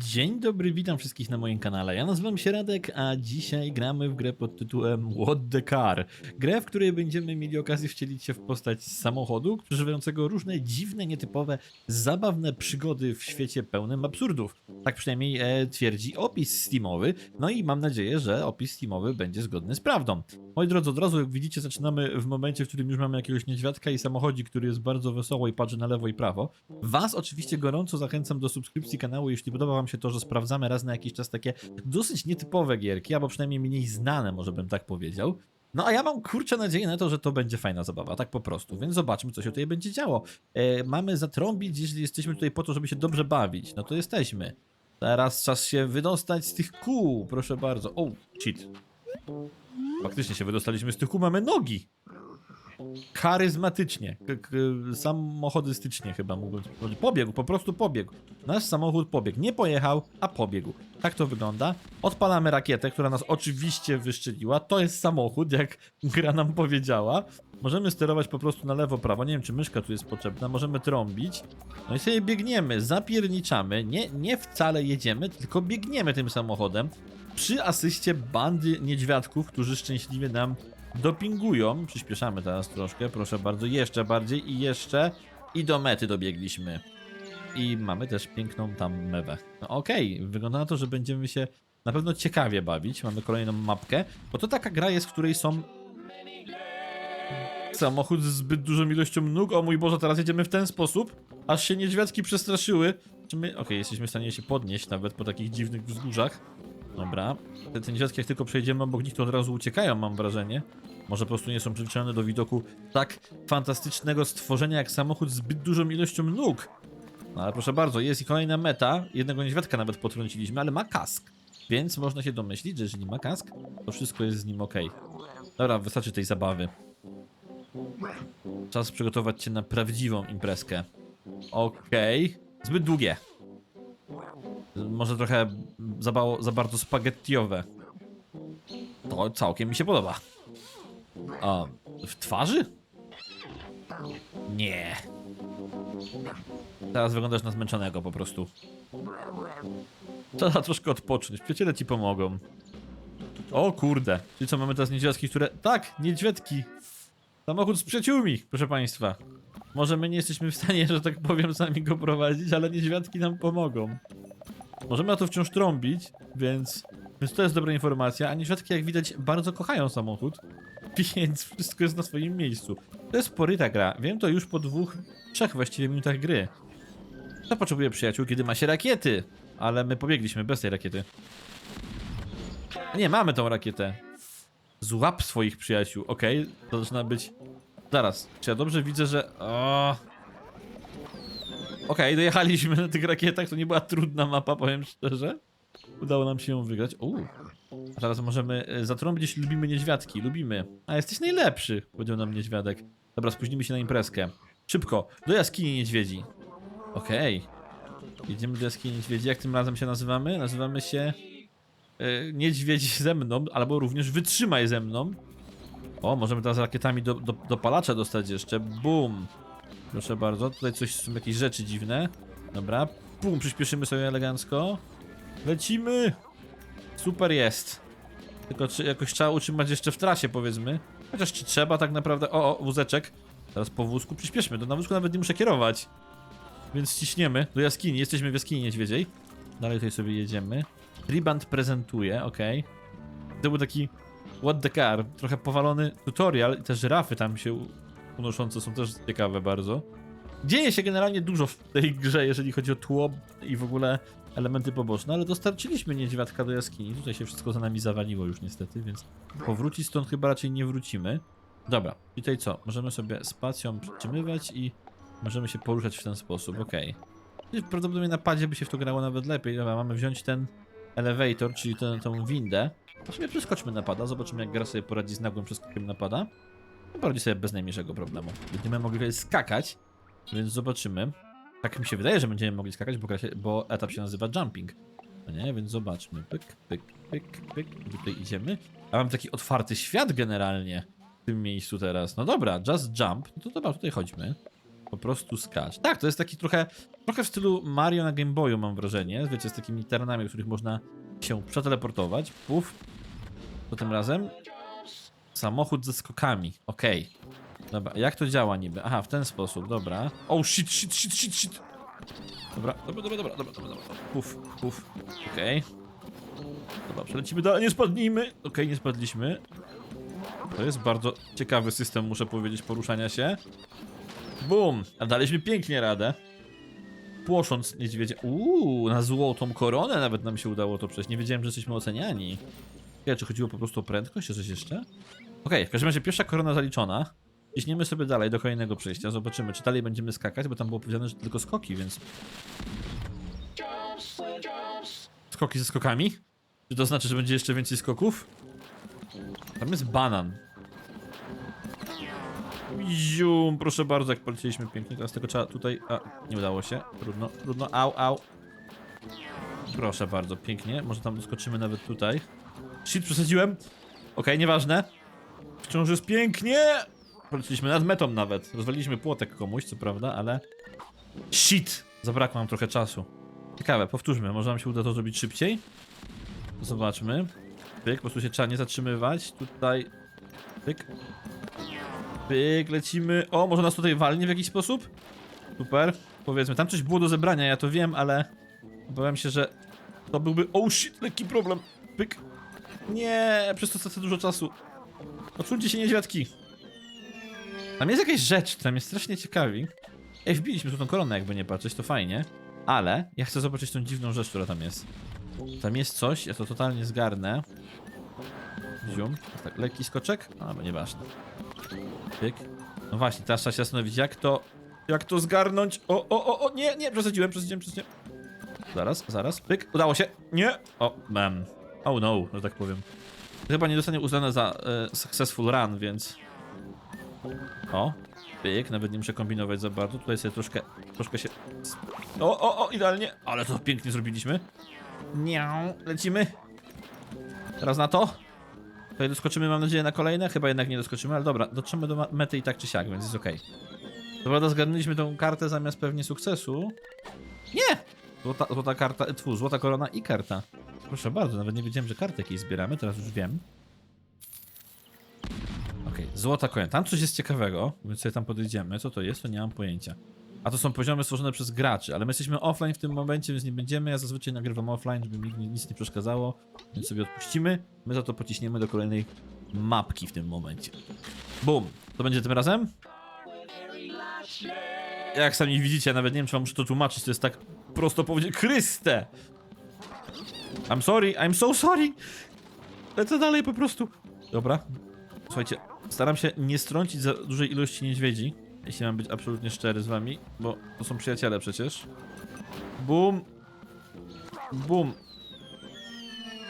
Dzień dobry, witam wszystkich na moim kanale. Ja nazywam się Radek, a dzisiaj gramy w grę pod tytułem What the Car. Grę, w której będziemy mieli okazję wcielić się w postać samochodu, przeżywającego różne dziwne, nietypowe, zabawne przygody w świecie pełnym absurdów. Tak przynajmniej e, twierdzi opis Steamowy, no i mam nadzieję, że opis Steamowy będzie zgodny z prawdą. Moi drodzy, od razu jak widzicie zaczynamy w momencie, w którym już mamy jakiegoś niedźwiadka i samochodzik, który jest bardzo wesoło i patrzy na lewo i prawo. Was oczywiście gorąco zachęcam do subskrypcji kanału, jeśli podoba wam się to, że sprawdzamy raz na jakiś czas takie dosyć nietypowe gierki, albo przynajmniej mniej znane, może bym tak powiedział. No a ja mam kurczę nadzieję na to, że to będzie fajna zabawa, tak po prostu, więc zobaczmy, co się tutaj będzie działo. E, mamy zatrąbić, jeśli jesteśmy tutaj po to, żeby się dobrze bawić, no to jesteśmy. Teraz czas się wydostać z tych kół, proszę bardzo. O, shit. Faktycznie się wydostaliśmy z tych kół, mamy nogi. Charyzmatycznie, samochodystycznie chyba mógłbym powiedzieć. Pobiegł, po prostu pobiegł. Nasz samochód pobiegł. Nie pojechał, a pobiegł. Tak to wygląda. Odpalamy rakietę, która nas oczywiście wyszczeliła. To jest samochód, jak gra nam powiedziała. Możemy sterować po prostu na lewo, prawo. Nie wiem, czy myszka tu jest potrzebna. Możemy trąbić. No i sobie biegniemy, zapierniczamy. Nie, nie wcale jedziemy, tylko biegniemy tym samochodem. Przy asyście bandy niedźwiadków, którzy szczęśliwie nam dopingują. Przyspieszamy teraz troszkę, proszę bardzo. Jeszcze bardziej i jeszcze. I do mety dobiegliśmy. I mamy też piękną tam mewę. No okej, wygląda na to, że będziemy się na pewno ciekawie bawić. Mamy kolejną mapkę, bo to taka gra jest, w której są samochód z zbyt dużą ilością nóg. O mój Boże, teraz jedziemy w ten sposób, aż się niedźwiadki przestraszyły. Czy my... Okej, jesteśmy w stanie się podnieść nawet po takich dziwnych wzgórzach. Dobra. Te, niedźwiadki jak tylko przejdziemy obok nich, to od razu uciekają, mam wrażenie. Może po prostu nie są przyzwyczajone do widoku tak fantastycznego stworzenia jak samochód z zbyt dużą ilością nóg. No ale proszę bardzo, jest i kolejna meta. Jednego niedźwiadka nawet potrąciliśmy, ale ma kask. Więc można się domyślić, że jeżeli ma kask, to wszystko jest z nim ok. Dobra, wystarczy tej zabawy. Czas przygotować się na prawdziwą imprezkę. Okej. Zbyt długie. Może trochę za, za bardzo spaghettiowe. To całkiem mi się podoba. A, w twarzy? Nie. Teraz wyglądasz na zmęczonego po prostu. Trzeba troszkę odpocząć. Przyjaciele ci pomogą. O kurde. Czyli co, mamy teraz niedźwiadki, które... Tak, niedźwiadki. Samochód z przyjaciółmi, proszę państwa. Może my nie jesteśmy w stanie, że tak powiem, sami go prowadzić, ale niedźwiadki nam pomogą. Możemy na to wciąż trąbić, więc, więc to jest dobra informacja. A niedźwiadki, jak widać, bardzo kochają samochód, więc wszystko jest na swoim miejscu. To jest poryta gra. Wiem to już po dwóch, trzech właściwie minutach gry. Kto potrzebuje przyjaciół, kiedy ma się rakiety? Ale my pobiegliśmy bez tej rakiety. Nie, mamy tą rakietę. Złap swoich przyjaciół. Okej, to zaczyna być... Zaraz, czy ja dobrze widzę, że... O... Okej, dojechaliśmy na tych rakietach, to nie była trudna mapa, powiem szczerze. Udało nam się ją wygrać. Uuu. A teraz możemy e, zatrąbić, lubimy niedźwiadki. Lubimy. A jesteś najlepszy, powiedział nam niedźwiadek. Dobra, spóźnimy się na imprezkę. Szybko, do jaskini niedźwiedzi. Okej. Jedziemy do jaskini niedźwiedzi. Jak tym razem się nazywamy? Nazywamy się... E, niedźwiedź ze mną, albo również wytrzymaj ze mną. O, możemy teraz rakietami do, do, do palacza dostać jeszcze. Bum. Proszę bardzo, tutaj coś są jakieś rzeczy dziwne. Dobra, bum, przyspieszymy sobie elegancko. Lecimy! Super jest. Tylko czy jakoś trzeba utrzymać jeszcze w trasie, powiedzmy. Chociaż czy trzeba tak naprawdę. O, o, wózeczek. Teraz po wózku przyspieszmy. To na wózku nawet nie muszę kierować. Więc ciśniemy do jaskini. Jesteśmy w jaskini niedźwiedziej. Dalej tutaj sobie jedziemy. Triband prezentuje, ok. To był taki what the car, trochę powalony tutorial i te żyrafy tam się unoszące są też ciekawe bardzo. Dzieje się generalnie dużo w tej grze, jeżeli chodzi o tło i w ogóle elementy poboczne, ale dostarczyliśmy niedźwiadka do jaskini. Tutaj się wszystko za nami zawaliło już niestety, więc powrócić stąd chyba raczej nie wrócimy. Dobra, i tutaj co? Możemy sobie spacją przytrzymywać i możemy się poruszać w ten sposób, okej. Okay. Prawdopodobnie na padzie by się w to grało nawet lepiej. Dobra, mamy wziąć ten elevator, czyli tę, tą windę. Właściwie przeskoczmy napada, zobaczymy jak gra sobie poradzi z nagłym przeskokiem napada. No, Poradzi sobie bez najmniejszego problemu. Będziemy mogli skakać, więc zobaczymy. Tak mi się wydaje, że będziemy mogli skakać, bo, się, bo etap się nazywa jumping. No nie, więc zobaczmy. Pyk, pyk, pyk, pyk. Tutaj idziemy. A mam taki otwarty świat generalnie w tym miejscu teraz. No dobra, just jump. No to dobra, tutaj chodźmy. Po prostu skacz. Tak, to jest taki trochę, trochę w stylu Mario na Game Boyu mam wrażenie. Wiecie, z takimi terenami, w których można się przeteleportować. Puf. To tym razem samochód ze skokami. Okej. Dobra, jak to działa niby? Aha, w ten sposób, dobra. Oh shit, shit, shit, shit, shit. Dobra, dobra, dobra, dobra, dobra, dobra, dobra. Puf, puf. Okej. Dobra, przelecimy dalej, nie spadnijmy. Okej, nie spadliśmy. To jest bardzo ciekawy system, muszę powiedzieć, poruszania się. Bum! A daliśmy pięknie radę. Płosząc niedźwiedzia. Uuu, na złotą koronę nawet nam się udało to przejść. Nie wiedziałem, że jesteśmy oceniani. Czy chodziło po prostu o prędkość, czy coś jeszcze? Okej, w każdym razie pierwsza korona zaliczona. Ciśniemy sobie dalej do kolejnego przejścia. Zobaczymy, czy dalej będziemy skakać, bo tam było powiedziane, że tylko skoki, więc... Skoki ze skokami? Czy to znaczy, że będzie jeszcze więcej skoków? Tam jest banan. Zium, proszę bardzo, jak polecieliśmy pięknie. Teraz tego trzeba tutaj... A, nie udało się. Trudno, trudno. Au, au. Proszę bardzo, pięknie. Może tam doskoczymy nawet tutaj. Shit, przesadziłem. Okej, nieważne. Wciąż jest pięknie. Poleciliśmy nad metą nawet. Rozwaliliśmy płotek komuś, co prawda, ale... Shit! Zabrakło nam trochę czasu. Ciekawe, powtórzmy. Może nam się uda to zrobić szybciej? Zobaczmy. Pyk, po prostu się trzeba nie zatrzymywać. Tutaj... Pyk. Pyk, lecimy. O, może nas tutaj walnie w jakiś sposób? Super. Powiedzmy, tam coś było do zebrania, ja to wiem, ale... Obawiam się, że to byłby... Oh shit, lekki problem. Pyk. Nie, przez to stracę dużo czasu. Odsuńcie się niedźwiadki. Tam jest jakaś rzecz, tam jest strasznie ciekawi. Ej, wbiliśmy tu tą koronę, jakby nie patrzeć, to fajnie. Ale ja chcę zobaczyć tą dziwną rzecz, która tam jest. Tam jest coś, ja to totalnie zgarnę. Zium. Tak, lekki skoczek? A, bo nieważne. Pyk. No właśnie, teraz trzeba się zastanowić, jak to... Jak to zgarnąć? O, o, o, o, nie, nie, przesadziłem, przesadziłem, przesadziłem. Zaraz, zaraz, pyk, udało się. Nie! O, mam. Oh no, że tak powiem. Chyba nie zostanie uznane za e, successful run, więc... O, pyk, nawet nie muszę kombinować za bardzo. Tutaj sobie troszkę, troszkę się... O, o, o, idealnie. Ale to pięknie zrobiliśmy. Nią, lecimy. Teraz na to. Tutaj doskoczymy, mam nadzieję, na kolejne. Chyba jednak nie doskoczymy, ale dobra, dotrzemy do mety i tak czy siak, więc jest okej. Co prawda zgarnęliśmy tą kartę zamiast pewnie sukcesu. Nie! Złota, złota karta, tfu, złota korona i karta. Proszę bardzo, nawet nie wiedziałem, że karty jakieś zbieramy, teraz już wiem. Okej, złota korona. Tam coś jest ciekawego, więc sobie tam podejdziemy. Co to jest, to nie mam pojęcia. A to są poziomy stworzone przez graczy, ale my jesteśmy offline w tym momencie, więc nie będziemy. Ja zazwyczaj nagrywam offline, żeby mi ni- nic nie przeszkadzało, więc sobie odpuścimy. My za to pociśniemy do kolejnej mapki w tym momencie. Bum. To będzie tym razem? Jak sami widzicie, nawet nie wiem, czy wam muszę to tłumaczyć, to jest tak prosto powiedzieć. Chryste! I'm sorry, I'm so sorry! Lecę dalej po prostu. Dobra. Słuchajcie, staram się nie strącić za dużej ilości niedźwiedzi, jeśli mam być absolutnie szczery z wami, bo to są przyjaciele przecież. Bum. Bum.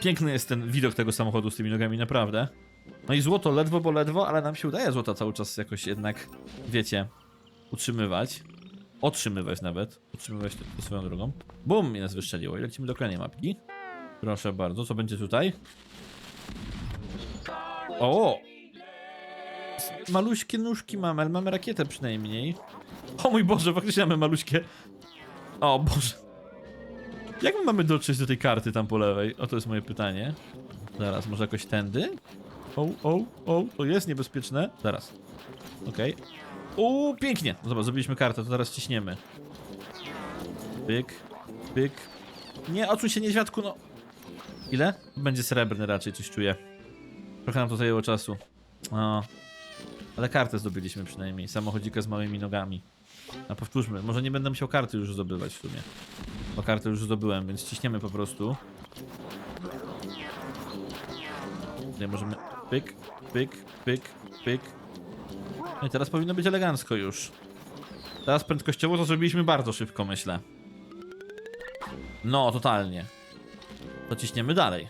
Piękny jest ten widok tego samochodu z tymi nogami, naprawdę. No i złoto ledwo, bo ledwo, ale nam się udaje złota cały czas jakoś jednak, wiecie, utrzymywać. Otrzymywać nawet. Utrzymywać swoją drogą. Bum! I nas wystrzeliło. I lecimy do kolejnej mapki. Proszę bardzo, co będzie tutaj? O! Maluśkie nóżki mamy, ale mamy rakietę przynajmniej. O mój Boże, faktycznie mamy maluśkie. O Boże. Jak my mamy dotrzeć do tej karty tam po lewej? O, to jest moje pytanie. Zaraz, może jakoś tędy? O, o, o, to jest niebezpieczne. Zaraz. Okej. O, pięknie. No Zobacz, zrobiliśmy kartę, to teraz ciśniemy. Pyk, pyk. Nie, odsuń się niedźwiadku, no. Ile? Będzie srebrny raczej, coś czuję. Trochę nam to zajęło czasu. O. Ale kartę zdobyliśmy przynajmniej. Samochodzika z małymi nogami. A powtórzmy, może nie będę musiał karty już zdobywać w sumie. Bo kartę już zdobyłem, więc ciśniemy po prostu. Tutaj możemy... Pyk, pyk, pyk, pyk. No i teraz powinno być elegancko już. Teraz prędkościowo to zrobiliśmy bardzo szybko, myślę. No, totalnie. To ciśniemy dalej.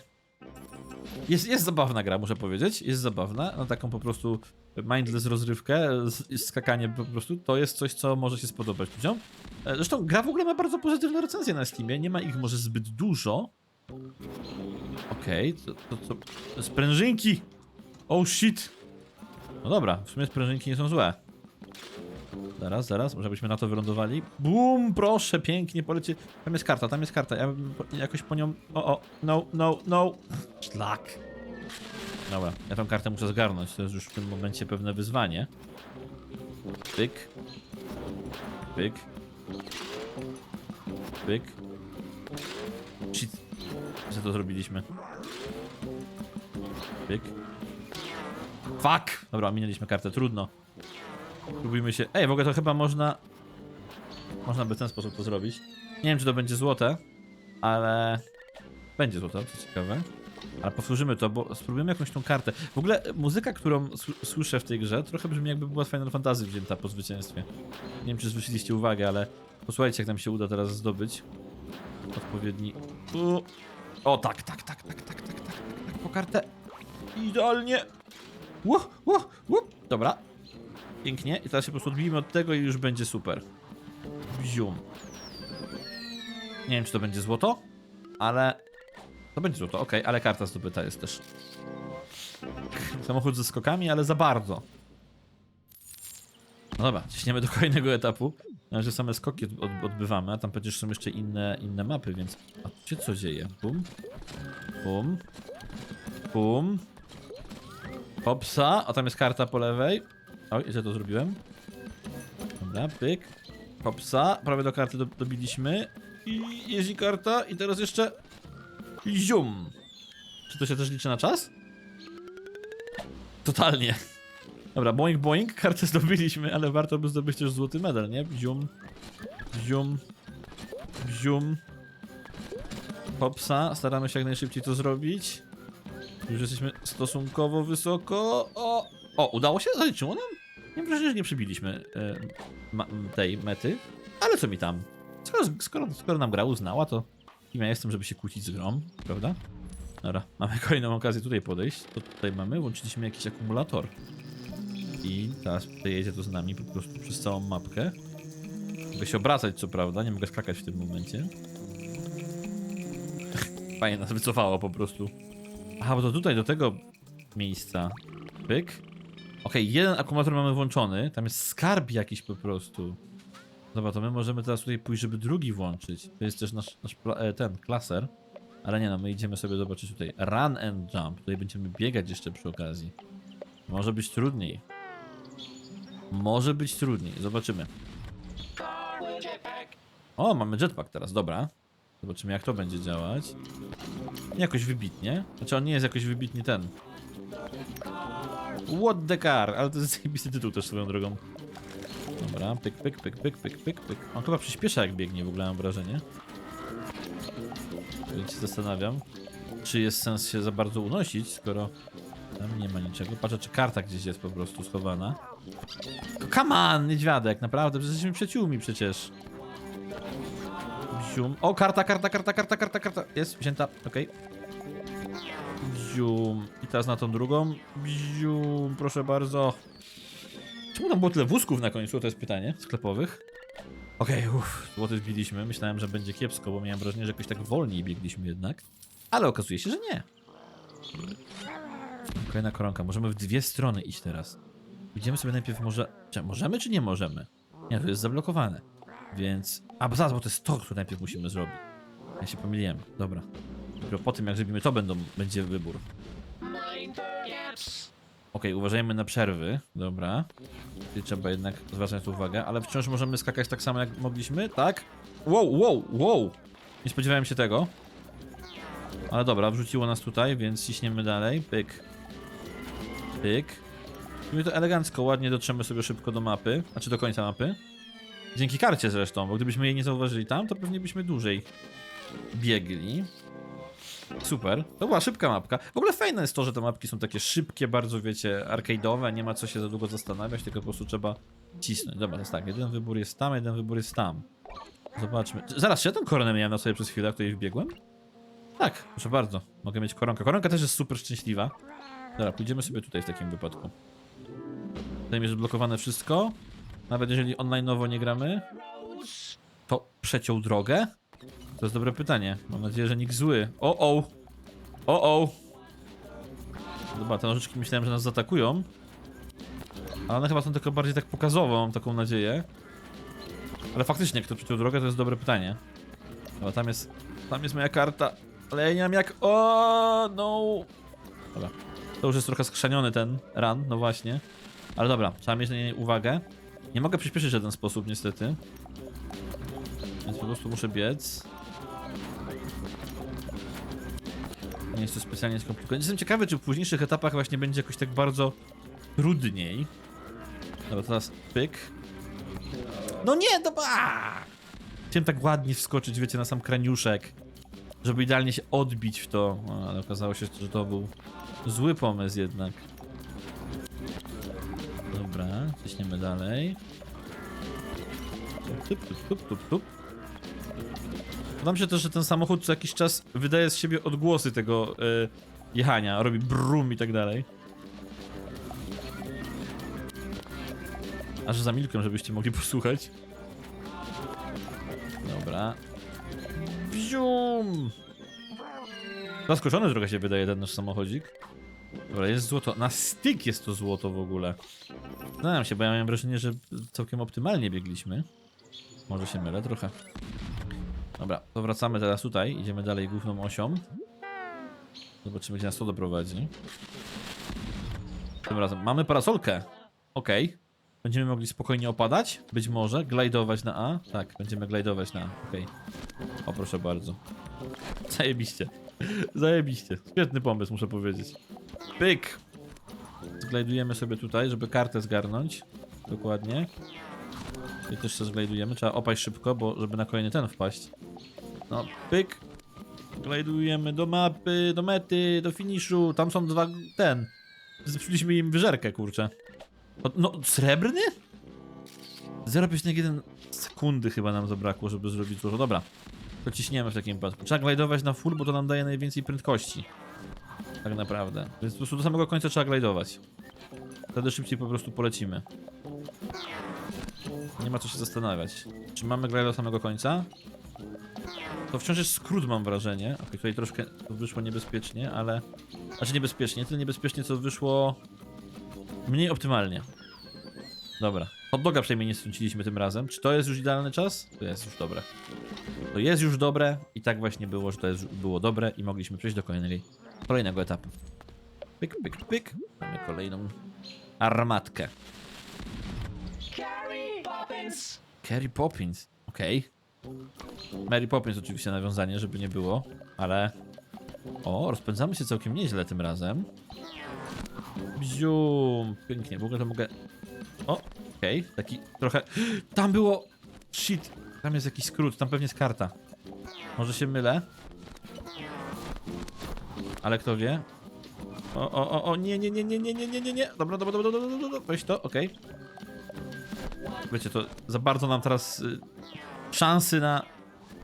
Jest, jest zabawna gra, muszę powiedzieć. Jest zabawna. Na taką po prostu mindless rozrywkę, skakanie po prostu. To jest coś, co może się spodobać ludziom. E, Zresztą gra w ogóle ma bardzo pozytywne recenzje na Steamie. Nie ma ich może zbyt dużo. Okej, to, to, to, to sprężynki! Oh shit! No dobra, w sumie sprężynki nie są złe. Zaraz, zaraz, może byśmy na to wylądowali. Bum, proszę, pięknie polecie. Tam jest karta, tam jest karta. Ja bym po- jakoś po nią... O, o, no, no, no. Szlak. Dobra, ja tą kartę muszę zgarnąć. To jest już w tym momencie pewne wyzwanie. Pyk. Pyk. Pyk. Shit. Co to zrobiliśmy? Pyk. Fuck! Dobra, minęliśmy kartę, trudno. Próbujmy się... Ej, w ogóle to chyba można... Można by w ten sposób to zrobić. Nie wiem, czy to będzie złote, ale... Będzie złote, co ciekawe. Ale powtórzymy to, bo spróbujemy jakąś tą kartę. W ogóle muzyka, którą słyszę w tej grze, trochę brzmi jakby była z Final Fantasy wzięta po zwycięstwie. Nie wiem, czy zwróciliście uwagę, ale posłuchajcie, jak nam się uda teraz zdobyć odpowiedni... U. O, tak, tak, tak, tak, tak, tak, tak, tak, tak, po kartę. Idealnie. Ło, ło, ło. Dobra. Pięknie. I teraz się po prostu odbijmy od tego i już będzie super. Bzium. Nie wiem, czy to będzie złoto, ale... To będzie złoto, okej, ale karta zdobyta jest też. Samochód ze skokami, ale za bardzo. No dobra, ciśniemy do kolejnego etapu. Na razie same skoki od, od, odbywamy, a tam przecież są jeszcze inne, inne mapy, więc... A tu się co dzieje? Bum. Bum. Bum. Hopsa, a tam jest karta po lewej. Oj, źle to zrobiłem. Dobra, pyk. Hopsa, prawie do karty do, dobiliśmy. I jest i karta, i teraz jeszcze... Zium. Czy to się też liczy na czas? Totalnie. Dobra, boing boing, kartę zdobyliśmy, ale warto by zdobyć też złoty medal, nie? Zium. Zium. Zium. Hopsa, staramy się jak najszybciej to zrobić. Już jesteśmy stosunkowo wysoko. O! O, udało się? Zaliczyło nam? Nie wiem, że nie przybiliśmy e, tej mety. Ale co mi tam? Skoro, skoro, skoro nam gra uznała, to kim ja jestem, żeby się kłócić z grą, prawda? Dobra, mamy kolejną okazję tutaj podejść. To tutaj mamy, włączyliśmy jakiś akumulator. I teraz przejedzie to z nami po prostu przez całą mapkę. Mogę się obracać, co prawda, nie mogę skakać w tym momencie. Fajnie nas wycofało po prostu. Aha, bo to tutaj do tego miejsca. Pyk. Okej, jeden akumulator mamy włączony. Tam jest skarb jakiś po prostu. Dobra, to my możemy teraz tutaj pójść, żeby drugi włączyć. To jest też nasz, nasz e, ten, klaser. Ale nie no, my idziemy sobie zobaczyć tutaj. Run and jump. Tutaj będziemy biegać jeszcze przy okazji. Może być trudniej. Może być trudniej. Zobaczymy. O, mamy jetpack teraz, dobra. Zobaczymy jak to będzie działać. Jakoś wybitnie. Znaczy on nie jest jakoś wybitnie ten. What the car? Ale to jest zajebisty tytuł też swoją drogą. Dobra, pyk, pyk, pyk, pyk, pyk, pyk, pyk. On chyba przyspiesza jak biegnie w ogóle mam wrażenie. Więc się zastanawiam, czy jest sens się za bardzo unosić, skoro tam nie ma niczego. Patrzę, czy karta gdzieś jest po prostu schowana. Come on, niedźwiadek, naprawdę, przecież jesteśmy przyjaciółmi przecież. Zium. O, karta, karta, karta, karta, karta, karta. Jest, wzięta, okej. I teraz na tą drugą. Zium, proszę bardzo. Czemu tam było tyle wózków na końcu? To jest pytanie sklepowych. Okej, uff, złoty zbiliśmy. Myślałem, że będzie kiepsko, bo miałem wrażenie, że jakoś tak wolniej biegliśmy jednak. Ale okazuje się, że nie. Kolejna koronka. Możemy w dwie strony iść teraz. Idziemy sobie najpierw może... Czy możemy, czy nie możemy? Nie, to jest zablokowane. Więc... A, bo zaraz, bo to jest to, które najpierw musimy zrobić. Ja się pomyliłem. Dobra. Dopiero po tym, jak zrobimy to, będą, będzie wybór. Okej, uważajmy na przerwy. Dobra. Czyli trzeba jednak zwracać uwagę, ale wciąż możemy skakać tak samo, jak mogliśmy, tak? Wow, wow, wow! Nie spodziewałem się tego. Ale dobra, wrzuciło nas tutaj, więc ciśniemy dalej. Pyk. Pyk. I to elegancko, ładnie dotrzemy sobie szybko do mapy, znaczy do końca mapy. Dzięki karcie zresztą, bo gdybyśmy jej nie zauważyli tam, to pewnie byśmy dłużej biegli. Super. To była szybka mapka. W ogóle fajne jest to, że te mapki są takie szybkie, bardzo wiecie, arcade'owe, nie ma co się za długo zastanawiać, tylko po prostu trzeba cisnąć. Dobra, to jest tak, jeden wybór jest tam, jeden wybór jest tam. Zobaczmy. Zaraz, czy ja tą koronę miałem na sobie przez chwilę, tutaj wbiegłem? Tak, proszę bardzo. Mogę mieć koronkę. Koronka też jest super szczęśliwa. Dobra, pójdziemy sobie tutaj w takim wypadku. Tutaj jest zblokowane wszystko. Nawet jeżeli online'owo nie gramy. To przeciął drogę? To jest dobre pytanie. Mam nadzieję, że nikt zły. O, o! O, o! Dobra, te nożyczki myślałem, że nas zaatakują. Ale one chyba są tylko bardziej tak pokazowo, mam taką nadzieję. Ale faktycznie, kto przeciął drogę, to jest dobre pytanie. Dobra, tam jest, tam jest moja karta. Ale ja nie mam jak... O, no. Dobra. To już jest trochę skrzaniony ten run, no właśnie. Ale dobra, trzeba mieć na niej uwagę. Nie mogę przyspieszyć w żaden sposób, niestety. Więc po prostu muszę biec. Nie jest to specjalnie skomplikowane. Jestem ciekawy, czy w późniejszych etapach właśnie będzie jakoś tak bardzo trudniej. Dobra, teraz pyk. No nie, dobra! Chciałem tak ładnie wskoczyć, wiecie, na sam kraniuszek. Żeby idealnie się odbić w to. Ale okazało się, że to był zły pomysł jednak. Dobra, ciśniemy dalej. Tup, tup, tup, tup, tup. Mi się też, że ten samochód co jakiś czas wydaje z siebie odgłosy tego y, jechania. Robi brum i tak dalej. Aż zamilkłem, żebyście mogli posłuchać. Dobra. Bzium! Zaskoczony trochę się wydaje ten nasz samochodzik. Dobra, jest złoto. Na styk jest to złoto w ogóle. Zastanawiam się, bo ja miałem wrażenie, że całkiem optymalnie biegliśmy. Może się mylę trochę. Dobra, to wracamy teraz tutaj. Idziemy dalej główną osią. Zobaczymy, gdzie nas to doprowadzi. Tym razem mamy parasolkę. Okej. Będziemy mogli spokojnie opadać? Być może. Glajdować na A? Tak, będziemy glajdować na A. Okej. O, proszę bardzo. Zajebiście. Zajebiście. Świetny pomysł, muszę powiedzieć. Pyk! Zglajdujemy sobie tutaj, żeby kartę zgarnąć. Dokładnie. I też się zglajdujemy. Trzeba opaść szybko, bo żeby na kolejny ten wpaść. No, pyk. Glajdujemy do mapy, do mety, do finiszu. Tam są dwa... ten. Zepsuliśmy im wyżerkę, kurczę. O, No, srebrny? 0,1 sekundy chyba nam zabrakło, żeby zrobić dużo. Dobra, to ciśniemy w takim wypadku. Trzeba glajdować na full, bo to nam daje najwięcej prędkości. Tak naprawdę. Więc po prostu do samego końca trzeba glajdować. Wtedy szybciej po prostu polecimy. Nie ma co się zastanawiać. Czy mamy glajdę do samego końca? To wciąż jest skrót, mam wrażenie. Ok, tutaj troszkę wyszło niebezpiecznie, ale... Znaczy niebezpiecznie, tyle niebezpiecznie, co wyszło... Mniej optymalnie. Dobra. Hot przynajmniej nie strąciliśmy tym razem. Czy to jest już idealny czas? To jest już dobre. To jest już dobre i tak właśnie było, że to jest, było dobre i mogliśmy przejść do kolejnej, kolejnego etapu. Pyk, pyk, pyk. Mamy kolejną armatkę. Poppins! Carrie Poppins. Okej. Mary Poppins oczywiście nawiązanie, żeby nie było, ale... O, rozpędzamy się całkiem nieźle tym razem. Bzium, pięknie, w ogóle to mogę... O, okej, taki trochę... Tam było... Shit, tam jest jakiś skrót, tam pewnie jest karta. Może się mylę? Ale kto wie? O, o, o, o, nie, nie, nie, nie, nie, nie, nie, nie, nie. Dobra, dobra, dobra, dobra, dobra, dobra. weź to, okej. Wiecie, to za bardzo nam teraz y, szansy na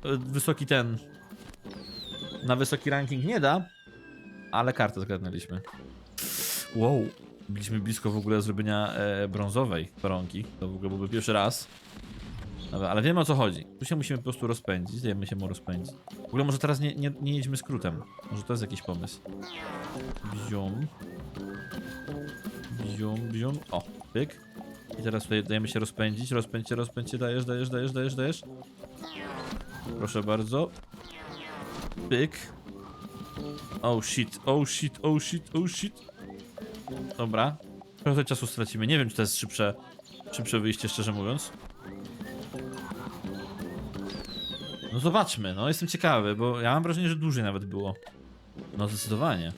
y, wysoki ten, na wysoki ranking nie da, ale kartę zgarnęliśmy. Wow, byliśmy blisko w ogóle zrobienia e, brązowej koronki, to w ogóle byłby pierwszy raz. Dobra, ale wiemy o co chodzi. Tu się musimy po prostu rozpędzić, dajemy się mu rozpędzić. W ogóle może teraz nie, nie, nie jedźmy skrótem, może to jest jakiś pomysł. Bzium. Bzium, bzium. O, pyk. I teraz tutaj dajemy się rozpędzić, rozpędźcie, rozpędźcie, dajesz, dajesz, dajesz, dajesz, dajesz. Proszę bardzo. Pyk. Oh shit, oh shit, oh shit, oh shit. Dobra. Trochę czasu stracimy. Nie wiem, czy to jest szybsze, szybsze wyjście, szczerze mówiąc. No zobaczmy, no jestem ciekawy, bo ja mam wrażenie, że dłużej nawet było. No zdecydowanie.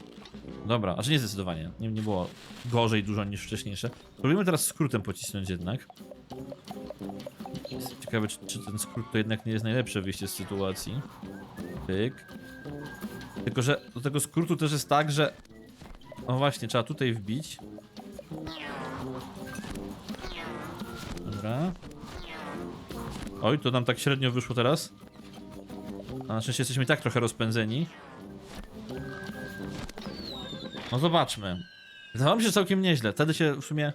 Dobra, a że nie zdecydowanie. Nie, nie było gorzej dużo niż wcześniejsze. Spróbujmy teraz skrótem pocisnąć jednak. Jestem ciekawy, czy, czy ten skrót to jednak nie jest najlepsze wyjście z sytuacji. Pyk. Tylko, że do tego skrótu też jest tak, że... No właśnie, trzeba tutaj wbić. Dobra. Oj, to nam tak średnio wyszło teraz. A na szczęście jesteśmy i tak trochę rozpędzeni. No zobaczmy. Wydawało mi się całkiem nieźle. Wtedy się w sumie...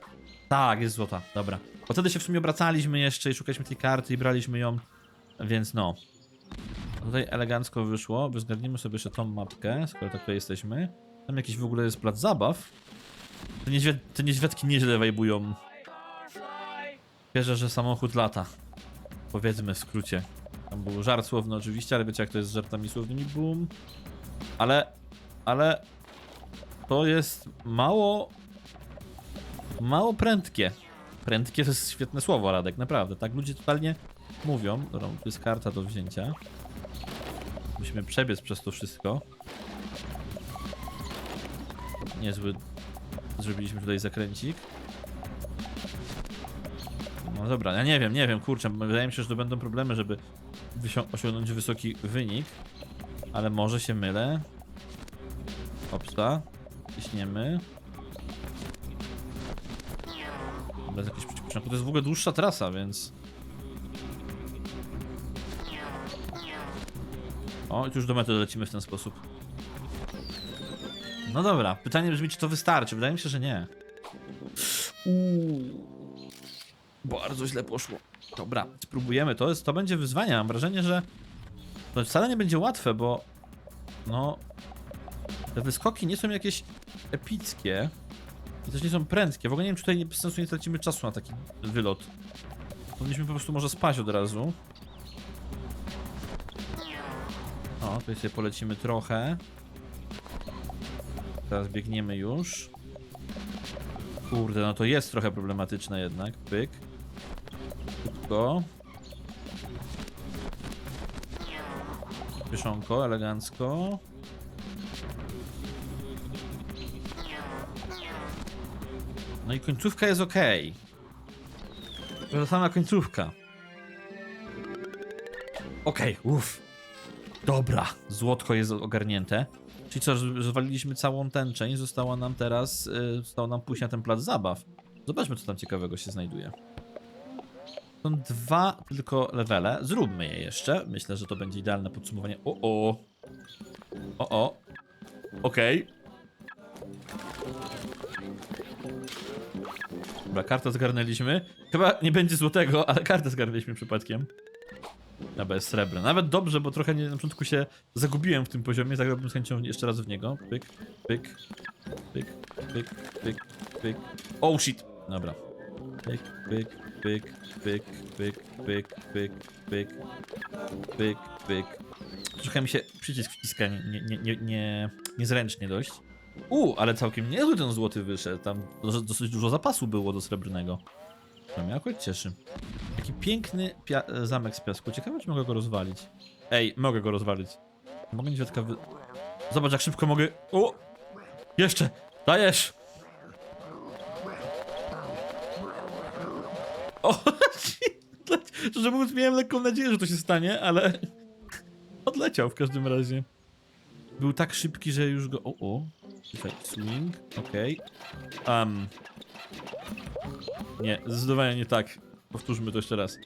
Tak, jest złota, dobra. Bo wtedy się w sumie obracaliśmy jeszcze i szukaliśmy tej karty i braliśmy ją, więc no. Tutaj elegancko wyszło. Wyzgadnijmy sobie jeszcze tą mapkę, skoro tak tutaj jesteśmy. Tam jakiś w ogóle jest plac zabaw. Te, niedźwiad te nieźle wajbują Wierzę, że samochód lata. Powiedzmy w skrócie. Tam był żart słowny oczywiście, ale wiecie jak to jest z żartami słownymi, boom. Ale, ale to jest mało, mało prędkie. Prędkie to jest świetne słowo, Radek, naprawdę. Tak ludzie totalnie mówią. Dobra, tu jest karta do wzięcia. Musimy przebiec przez to wszystko. Niezły zrobiliśmy tutaj zakręcik. No dobra, ja nie wiem, nie wiem, kurczę, wydaje mi się, że to będą problemy, żeby osiągnąć wysoki wynik. Ale może się mylę. Opsa. Ciśniemy. Bez jakiegoś przypoczynku. To jest w ogóle dłuższa trasa, więc... O, i już do mety dolecimy w ten sposób. No dobra, pytanie brzmi, czy to wystarczy? Wydaje mi się, że nie. Uuu. Bardzo źle poszło. Dobra, spróbujemy. To, jest, to będzie wyzwanie. Mam wrażenie, że to wcale nie będzie łatwe, bo no te wyskoki nie są jakieś epickie i też nie są prędkie. W ogóle nie wiem, czy tutaj nie, bez sensu nie tracimy czasu na taki wylot. Powinniśmy po prostu może spać od razu. O, tutaj sobie polecimy trochę. Teraz biegniemy już. Kurde, no to jest trochę problematyczne jednak. Pyk. Szybko. Pieszonko, elegancko. No i końcówka jest ok. To sama końcówka. Okay, uff. Dobra, złotko jest ogarnięte. Czyli co, zwaliliśmy całą tę część, została nam teraz, y, zostało nam pójść na ten plac zabaw. Zobaczmy, co tam ciekawego się znajduje. Są dwa tylko levele. Zróbmy je jeszcze. Myślę, że to będzie idealne podsumowanie. O, o. O, o. Okej. Dobra, kartę zgarnęliśmy. Chyba nie będzie złotego, ale kartę zgarnęliśmy przypadkiem. Dobra, jest srebrne. Nawet dobrze, bo trochę nie, na początku się zagubiłem w tym poziomie. Zagrałbym z chęcią jeszcze raz w niego. Pyk, pyk, pyk, pyk, pyk, pyk. Oh shit! Dobra. Pyk, pyk, pyk, pyk, pyk, pyk, pyk, pyk, pyk, pyk. Trochę mi się przycisk wciska nie, nie, nie, nie, nie, niezręcznie dość. U, ale całkiem niezły ten złoty wyszedł. Tam dos- dosyć dużo zapasu było do srebrnego. To mnie akurat cieszy. Taki piękny pia- zamek z piasku. Ciekawe, czy mogę go rozwalić. Ej, mogę go rozwalić. Mogę niedźwiadka wy... Zobacz, jak szybko mogę... O! Jeszcze! Dajesz! O! Szczerze mówiąc, miałem lekką nadzieję, że to się stanie, ale... Odleciał w każdym razie. Był tak szybki, że już go... O, o. Czekaj, swing, okej. Um. Nie, zdecydowanie nie tak. Powtórzmy to jeszcze raz.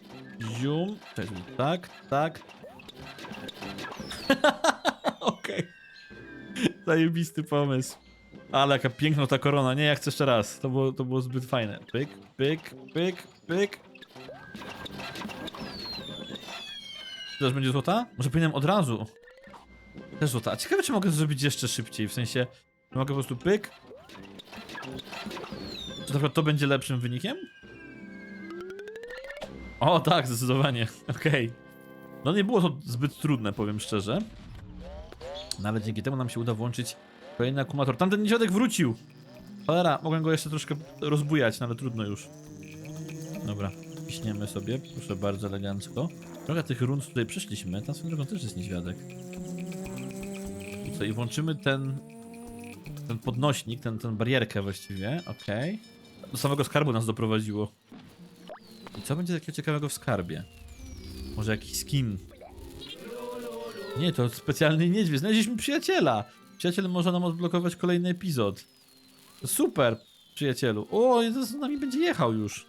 Zium. Czekaj, tak, tak. Okej. Zajebisty pomysł. Ale jaka piękna ta korona. Nie, ja chcę jeszcze raz. To było, to było zbyt fajne. Pyk, pyk, pyk, pyk. Też będzie złota? Może powinienem od razu. Też złota. A ciekawe, czy mogę zrobić jeszcze szybciej. W sensie, mogę po prostu pyk. Czy na przykład to będzie lepszym wynikiem? O, tak, zdecydowanie. Okej. No nie było to zbyt trudne, powiem szczerze. No ale dzięki temu nam się uda włączyć kolejny akumulator. Tamten niedźwiadek wrócił! Cholera, mogłem go jeszcze troszkę rozbujać, no ale trudno już. Dobra, piśniemy sobie, proszę bardzo elegancko. Trochę tych rund tutaj przeszliśmy, tam swoją drogą też jest niedźwiadek. I włączymy ten... Ten podnośnik, ten, ten barierkę właściwie, okej. Do samego skarbu nas doprowadziło. I co będzie takiego ciekawego w skarbie? Może jakiś skin? Nie, to specjalny niedźwiedź. Znaleźliśmy przyjaciela. Przyjaciel może nam odblokować kolejny epizod. Super, przyjacielu. O, z nami będzie jechał już.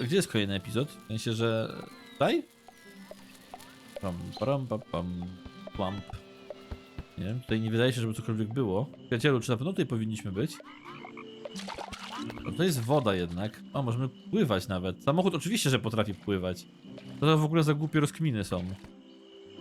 Gdzie jest kolejny epizod? W sensie, że... Tutaj? Pam, pam, pam, pam. Nie tutaj nie wydaje się, żeby cokolwiek było. Przyjacielu, czy na pewno tutaj powinniśmy być? No to jest woda jednak. O, możemy pływać nawet. Samochód oczywiście, że potrafi pływać. To, to w ogóle za głupie rozkminy są.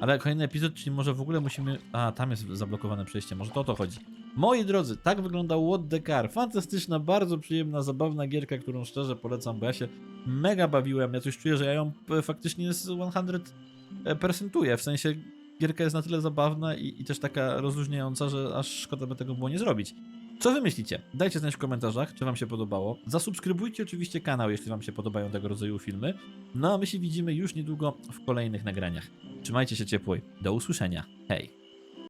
Ale kolejny epizod, czyli może w ogóle musimy... A, tam jest zablokowane przejście, może to o to chodzi. Moi drodzy, tak wyglądał What the Car. Fantastyczna, bardzo przyjemna, zabawna gierka, którą szczerze polecam, bo ja się mega bawiłem. Ja coś czuję, że ja ją e, faktycznie z 100% w sensie gierka jest na tyle zabawna i, i też taka rozluźniająca, że aż szkoda by tego było nie zrobić. Co wy myślicie? Dajcie znać w komentarzach, czy wam się podobało. Zasubskrybujcie oczywiście kanał, jeśli wam się podobają tego rodzaju filmy. No a my się widzimy już niedługo w kolejnych nagraniach. Trzymajcie się ciepło. i Do usłyszenia. Hej!